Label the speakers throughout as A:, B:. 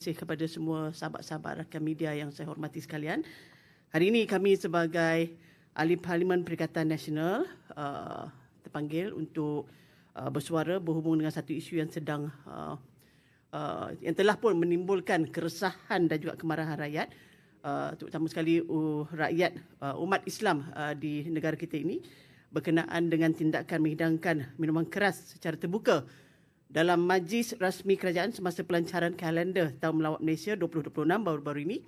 A: kasih kepada semua sahabat-sahabat rakan media yang saya hormati sekalian. Hari ini kami sebagai ahli Parlimen Perikatan Nasional uh, terpanggil untuk uh, bersuara berhubung dengan satu isu yang sedang uh, uh, yang telah pun menimbulkan keresahan dan juga kemarahan rakyat uh, terutama sekali uh, rakyat uh, umat Islam uh, di negara kita ini berkenaan dengan tindakan menghidangkan minuman keras secara terbuka dalam majlis rasmi kerajaan semasa pelancaran kalender Tahun Melawat Malaysia 2026 baru-baru ini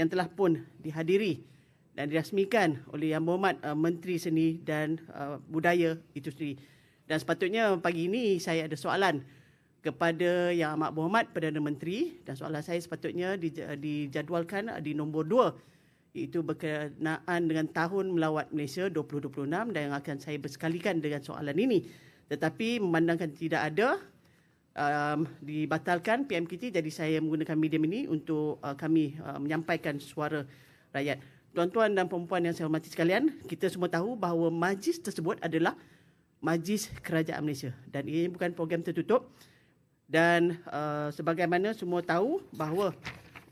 A: yang telah pun dihadiri dan dirasmikan oleh Yang Berhormat uh, Menteri Seni dan uh, Budaya itu sendiri. Dan sepatutnya pagi ini saya ada soalan kepada Yang Amat Berhormat Perdana Menteri dan soalan saya sepatutnya dijadualkan di nombor dua iaitu berkenaan dengan Tahun Melawat Malaysia 2026 dan yang akan saya bersekalikan dengan soalan ini. Tetapi memandangkan tidak ada um, dibatalkan PMKT jadi saya menggunakan medium ini untuk uh, kami uh, menyampaikan suara rakyat. Tuan-tuan dan puan-puan yang saya hormati sekalian, kita semua tahu bahawa majlis tersebut adalah majlis kerajaan Malaysia dan ini bukan program tertutup dan uh, sebagaimana semua tahu bahawa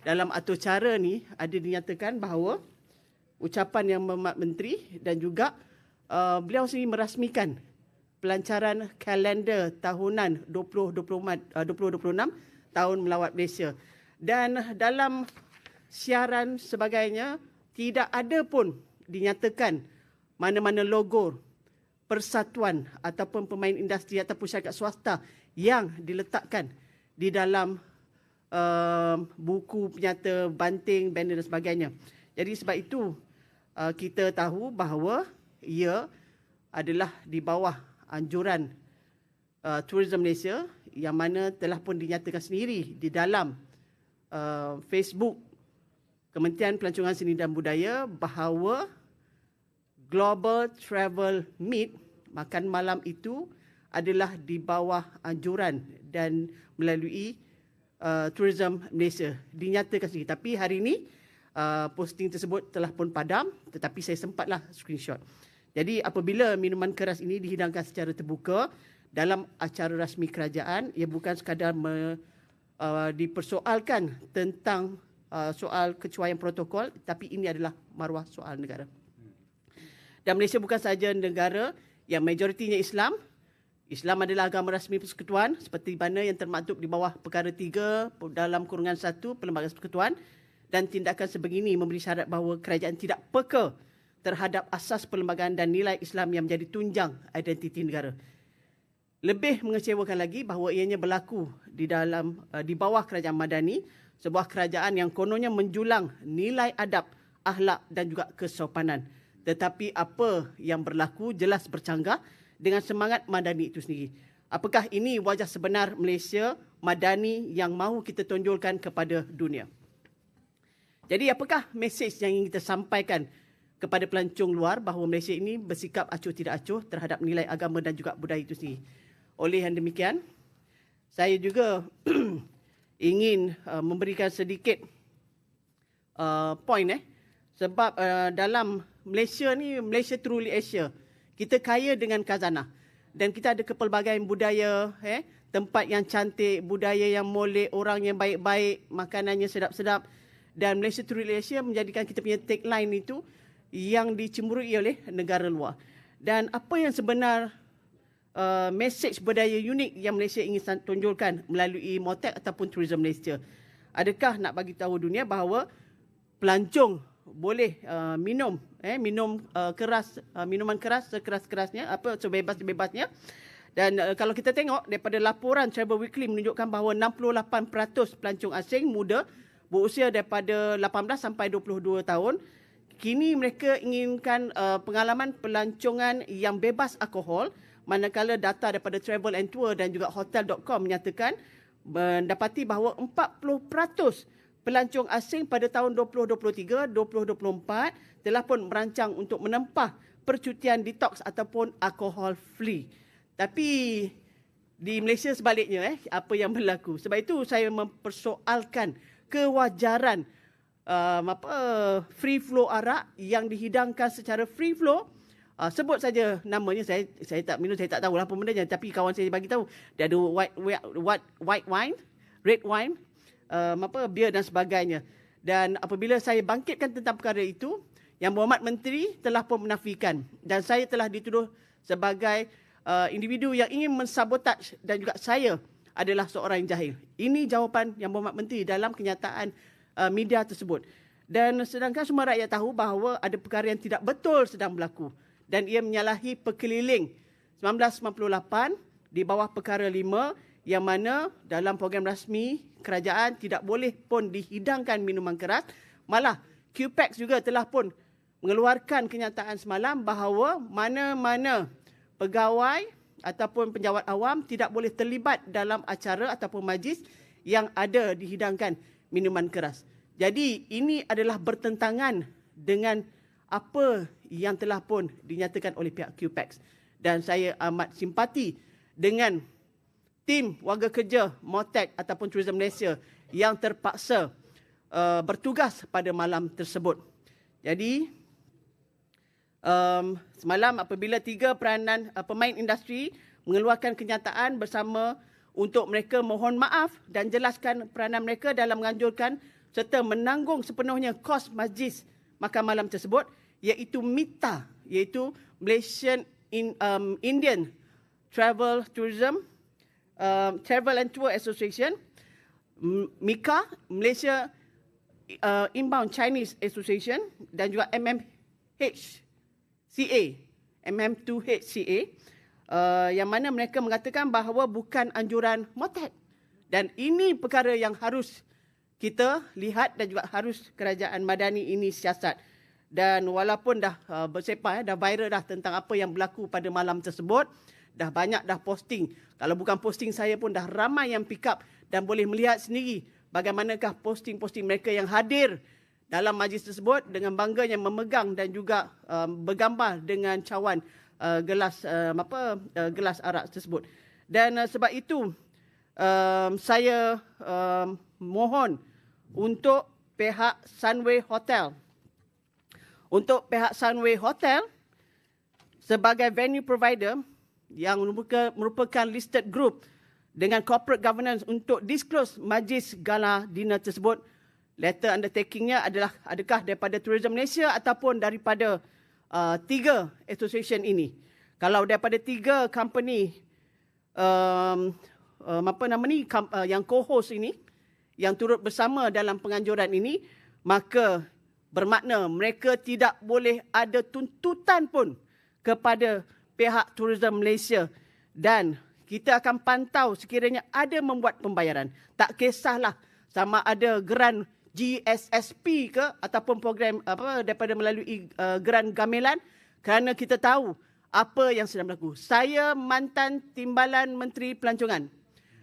A: dalam atur cara ni ada dinyatakan bahawa ucapan yang menteri dan juga uh, beliau sendiri merasmikan pelancaran kalender tahunan 2026 uh, tahun melawat Malaysia. Dan dalam siaran sebagainya tidak ada pun dinyatakan mana-mana logo persatuan ataupun pemain industri ataupun syarikat swasta yang diletakkan di dalam uh, buku penyata banting, banner dan sebagainya. Jadi sebab itu uh, kita tahu bahawa ia adalah di bawah anjuran uh, Tourism Malaysia yang mana telah pun dinyatakan sendiri di dalam uh, Facebook Kementerian Pelancongan Seni dan Budaya bahawa Global Travel Meet makan malam itu adalah di bawah anjuran dan melalui uh, Tourism Malaysia dinyatakan sendiri tapi hari ini uh, posting tersebut telah pun padam tetapi saya sempatlah screenshot. Jadi apabila minuman keras ini dihidangkan secara terbuka dalam acara rasmi kerajaan, ia bukan sekadar me, uh, dipersoalkan tentang uh, soal kecuaian protokol, tapi ini adalah maruah soal negara. Dan Malaysia bukan sahaja negara yang majoritinya Islam. Islam adalah agama rasmi persekutuan seperti mana yang termaktub di bawah perkara tiga dalam kurungan satu Perlembagaan Persekutuan dan tindakan sebegini memberi syarat bahawa kerajaan tidak peka terhadap asas perlembagaan dan nilai Islam yang menjadi tunjang identiti negara. Lebih mengecewakan lagi bahawa ianya berlaku di dalam uh, di bawah kerajaan Madani, sebuah kerajaan yang kononnya menjulang nilai adab, akhlak dan juga kesopanan. Tetapi apa yang berlaku jelas bercanggah dengan semangat Madani itu sendiri. Apakah ini wajah sebenar Malaysia Madani yang mahu kita tonjolkan kepada dunia? Jadi apakah mesej yang ingin kita sampaikan kepada pelancong luar bahawa Malaysia ini bersikap acuh tidak acuh terhadap nilai agama dan juga budaya itu sendiri. Oleh yang demikian, saya juga ingin uh, memberikan sedikit uh, point eh sebab uh, dalam Malaysia ni Malaysia truly Asia. Kita kaya dengan kazanah dan kita ada kepelbagaian budaya eh tempat yang cantik, budaya yang molek, orang yang baik-baik, makanannya sedap-sedap dan Malaysia truly Asia menjadikan kita punya tagline itu yang dicemburui oleh negara luar. Dan apa yang sebenar uh, message budaya unik yang Malaysia ingin tunjulkan melalui Motek ataupun Tourism Malaysia? Adakah nak bagi tahu dunia bahawa pelancong boleh uh, minum eh minum uh, keras uh, minuman keras sekeras-kerasnya apa sebebas-bebasnya dan uh, kalau kita tengok daripada laporan Travel Weekly menunjukkan bahawa 68% pelancong asing muda berusia daripada 18 sampai 22 tahun Kini mereka inginkan uh, pengalaman pelancongan yang bebas alkohol manakala data daripada Travel and Tour dan juga Hotel.com menyatakan mendapati bahawa 40% pelancong asing pada tahun 2023-2024 telah pun merancang untuk menempah percutian detox ataupun alkohol free. Tapi di Malaysia sebaliknya eh apa yang berlaku. Sebab itu saya mempersoalkan kewajaran um, apa free flow arak yang dihidangkan secara free flow uh, sebut saja namanya saya saya tak minum saya tak tahu lah apa benda tapi kawan saya bagi tahu dia ada white white white wine red wine uh, apa bir dan sebagainya. Dan apabila saya bangkitkan tentang perkara itu, yang Muhammad Menteri telah pun menafikan dan saya telah dituduh sebagai uh, individu yang ingin mensabotaj dan juga saya adalah seorang yang jahil. Ini jawapan yang Muhammad Menteri dalam kenyataan uh, media tersebut. Dan sedangkan semua rakyat tahu bahawa ada perkara yang tidak betul sedang berlaku. Dan ia menyalahi perkeliling. 1998 di bawah perkara 5 yang mana dalam program rasmi kerajaan tidak boleh pun dihidangkan minuman keras. Malah QPEX juga telah pun mengeluarkan kenyataan semalam bahawa mana-mana pegawai ataupun penjawat awam tidak boleh terlibat dalam acara ataupun majlis yang ada dihidangkan minuman keras. Jadi ini adalah bertentangan dengan apa yang telah pun dinyatakan oleh pihak QPEX. Dan saya amat simpati dengan tim warga kerja Motek ataupun Tourism Malaysia yang terpaksa uh, bertugas pada malam tersebut. Jadi um, semalam apabila tiga peranan uh, pemain industri mengeluarkan kenyataan bersama untuk mereka mohon maaf dan jelaskan peranan mereka dalam menganjurkan serta menanggung sepenuhnya kos majlis makan malam tersebut iaitu MITA iaitu Malaysian in, um, Indian Travel Tourism um, Travel and Tour Association MIKA Malaysia uh, Inbound Chinese Association dan juga MMH CA, MM2HCA, uh, yang mana mereka mengatakan bahawa bukan anjuran motek. Dan ini perkara yang harus kita lihat dan juga harus kerajaan madani ini siasat. Dan walaupun dah uh, bersepah, eh, dah viral dah tentang apa yang berlaku pada malam tersebut, dah banyak dah posting. Kalau bukan posting saya pun dah ramai yang pick up dan boleh melihat sendiri bagaimanakah posting-posting mereka yang hadir dalam majlis tersebut dengan bangganya memegang dan juga um, bergambar dengan cawan uh, gelas uh, apa uh, gelas arak tersebut. Dan uh, sebab itu um, saya um, mohon untuk pihak Sunway Hotel untuk pihak Sunway Hotel sebagai venue provider yang merupakan, listed group dengan corporate governance untuk disclose majlis gala dinner tersebut letter undertakingnya adalah adakah daripada Tourism Malaysia ataupun daripada uh, tiga association ini. Kalau daripada tiga company um, um, apa nama ni uh, yang co-host ini yang turut bersama dalam penganjuran ini maka bermakna mereka tidak boleh ada tuntutan pun kepada pihak Tourism Malaysia dan kita akan pantau sekiranya ada membuat pembayaran. Tak kisahlah sama ada geran GSSP ke ataupun program apa daripada melalui uh, geran gamelan kerana kita tahu apa yang sedang berlaku. Saya mantan timbalan Menteri Pelancongan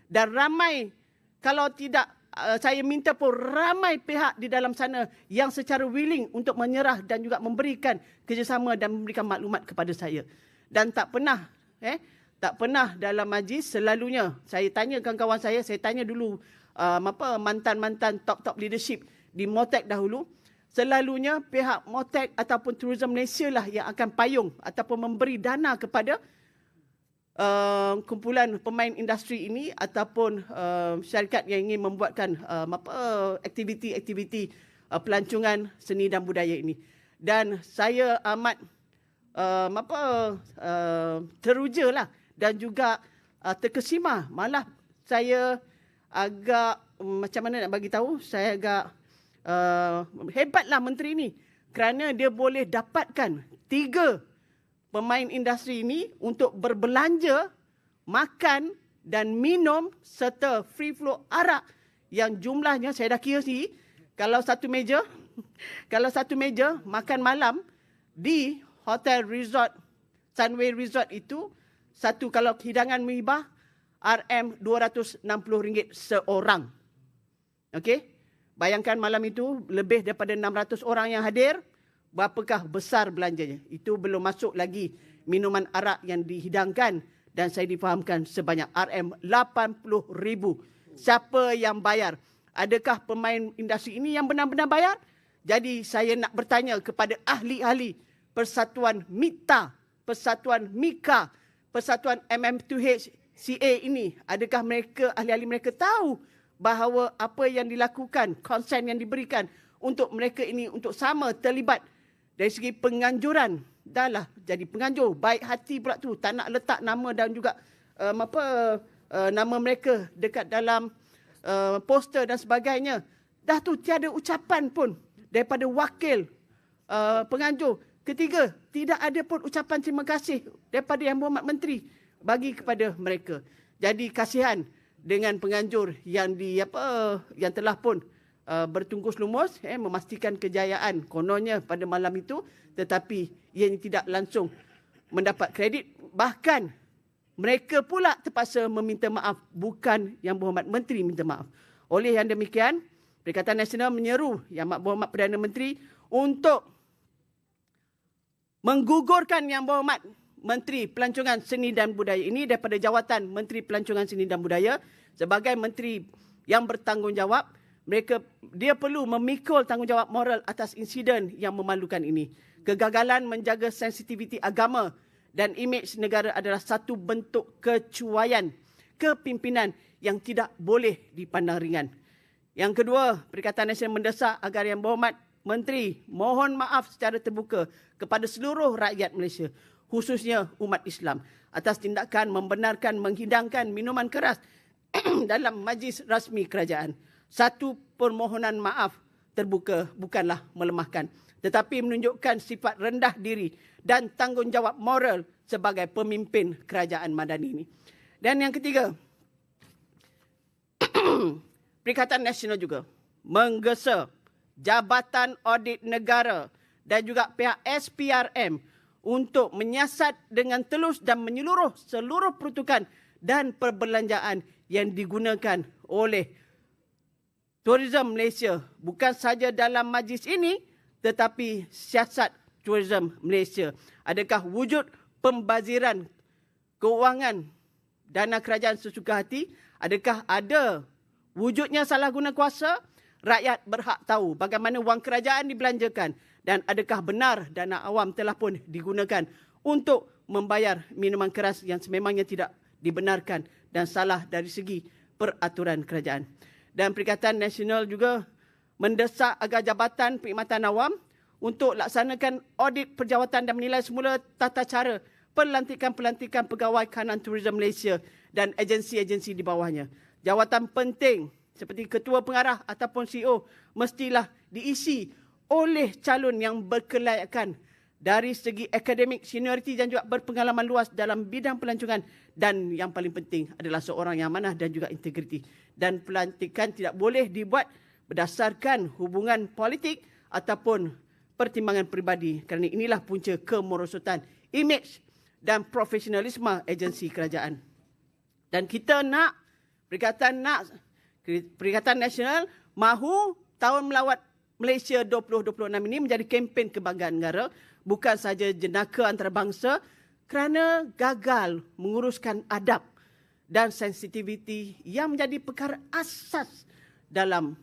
A: dan ramai kalau tidak uh, saya minta pun ramai pihak di dalam sana yang secara willing untuk menyerah dan juga memberikan kerjasama dan memberikan maklumat kepada saya. Dan tak pernah eh tak pernah dalam majlis selalunya saya tanya kawan-kawan saya, saya tanya dulu uh, apa mantan-mantan top-top leadership di Motek dahulu, selalunya pihak Motek ataupun Tourism Malaysia lah yang akan payung ataupun memberi dana kepada uh, kumpulan pemain industri ini ataupun uh, syarikat yang ingin membuatkan uh, apa aktiviti-aktiviti uh, pelancongan seni dan budaya ini. Dan saya amat uh, apa uh, teruja lah dan juga uh, terkesima malah saya agak macam mana nak bagi tahu? Saya agak uh, hebatlah menteri ini kerana dia boleh dapatkan tiga pemain industri ini untuk berbelanja makan dan minum serta free flow arak yang jumlahnya saya dah kira sih kalau satu meja kalau satu meja makan malam di hotel resort Sunway Resort itu satu kalau hidangan RM RM260 seorang. Okey? Bayangkan malam itu lebih daripada 600 orang yang hadir. Berapakah besar belanjanya? Itu belum masuk lagi minuman arak yang dihidangkan dan saya difahamkan sebanyak RM80,000. Siapa yang bayar? Adakah pemain industri ini yang benar-benar bayar? Jadi saya nak bertanya kepada ahli-ahli Persatuan MITA, Persatuan MIKA, Persatuan MM2H CA ini, adakah mereka ahli-ahli mereka tahu bahawa apa yang dilakukan, konsen yang diberikan untuk mereka ini untuk sama terlibat? Dari segi penganjuran dah lah jadi penganjur. Baik hati pula tu tak nak letak nama dan juga um, apa uh, nama mereka dekat dalam uh, poster dan sebagainya. Dah tu tiada ucapan pun daripada wakil uh, penganjur. Ketiga tidak ada pun ucapan terima kasih daripada yang berhormat menteri bagi kepada mereka. Jadi kasihan dengan penganjur yang di apa yang telah pun uh, bertungkus lumus eh, memastikan kejayaan kononnya pada malam itu tetapi ia tidak langsung mendapat kredit. Bahkan mereka pula terpaksa meminta maaf bukan yang berhormat menteri minta maaf. Oleh yang demikian Perikatan Nasional menyeru yang berhormat Perdana Menteri untuk menggugurkan yang berhormat Menteri Pelancongan Seni dan Budaya ini daripada jawatan Menteri Pelancongan Seni dan Budaya sebagai menteri yang bertanggungjawab. Mereka dia perlu memikul tanggungjawab moral atas insiden yang memalukan ini. Kegagalan menjaga sensitiviti agama dan imej negara adalah satu bentuk kecuaian kepimpinan yang tidak boleh dipandang ringan. Yang kedua Perikatan Nasional mendesak agar yang berhormat Menteri mohon maaf secara terbuka kepada seluruh rakyat Malaysia khususnya umat Islam atas tindakan membenarkan menghidangkan minuman keras dalam majlis rasmi kerajaan. Satu permohonan maaf terbuka bukanlah melemahkan tetapi menunjukkan sifat rendah diri dan tanggungjawab moral sebagai pemimpin kerajaan madani ini. Dan yang ketiga, Perikatan Nasional juga menggesa Jabatan Audit Negara dan juga pihak SPRM untuk menyiasat dengan telus dan menyeluruh seluruh peruntukan dan perbelanjaan yang digunakan oleh Tourism Malaysia. Bukan saja dalam majlis ini tetapi siasat Tourism Malaysia. Adakah wujud pembaziran keuangan dana kerajaan sesuka hati? Adakah ada wujudnya salah guna kuasa? Rakyat berhak tahu bagaimana wang kerajaan dibelanjakan dan adakah benar dana awam telah pun digunakan untuk membayar minuman keras yang sememangnya tidak dibenarkan dan salah dari segi peraturan kerajaan. Dan Perikatan Nasional juga mendesak agar Jabatan Perkhidmatan Awam untuk laksanakan audit perjawatan dan menilai semula tata cara pelantikan-pelantikan pegawai kanan Tourism Malaysia dan agensi-agensi di bawahnya. Jawatan penting seperti ketua pengarah ataupun CEO mestilah diisi oleh calon yang berkelayakan dari segi akademik, senioriti dan juga berpengalaman luas dalam bidang pelancongan dan yang paling penting adalah seorang yang amanah dan juga integriti. Dan pelantikan tidak boleh dibuat berdasarkan hubungan politik ataupun pertimbangan peribadi kerana inilah punca kemerosotan imej dan profesionalisme agensi kerajaan. Dan kita nak Perikatan nak Perikatan Nasional mahu tahun melawat Malaysia 2026 ini menjadi kempen kebanggaan negara bukan saja jenaka antarabangsa kerana gagal menguruskan adab dan sensitiviti yang menjadi perkara asas dalam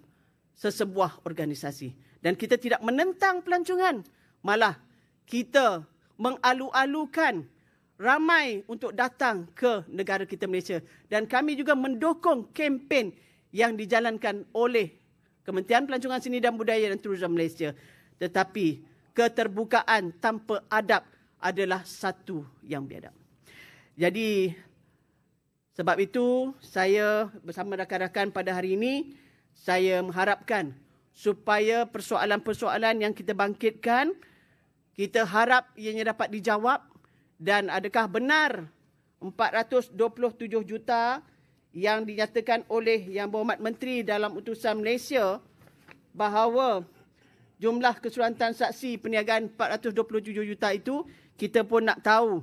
A: sesebuah organisasi. Dan kita tidak menentang pelancongan. Malah kita mengalu-alukan ramai untuk datang ke negara kita Malaysia. Dan kami juga mendukung kempen yang dijalankan oleh Kementerian Pelancongan Seni dan Budaya dan Tourism Malaysia. Tetapi keterbukaan tanpa adab adalah satu yang biadab. Jadi sebab itu saya bersama rakan-rakan pada hari ini saya mengharapkan supaya persoalan-persoalan yang kita bangkitkan kita harap ianya dapat dijawab dan adakah benar 427 juta yang dinyatakan oleh Yang Berhormat Menteri dalam utusan Malaysia bahawa jumlah keseluruhan transaksi perniagaan 427 juta itu kita pun nak tahu.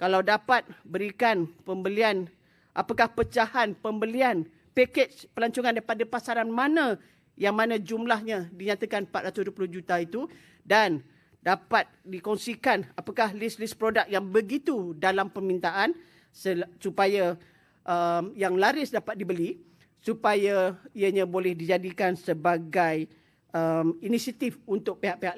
A: Kalau dapat berikan pembelian apakah pecahan pembelian pakej pelancongan daripada pasaran mana yang mana jumlahnya dinyatakan 420 juta itu dan dapat dikongsikan apakah list-list produk yang begitu dalam permintaan supaya um, yang laris dapat dibeli supaya ianya boleh dijadikan sebagai um, inisiatif untuk pihak-pihak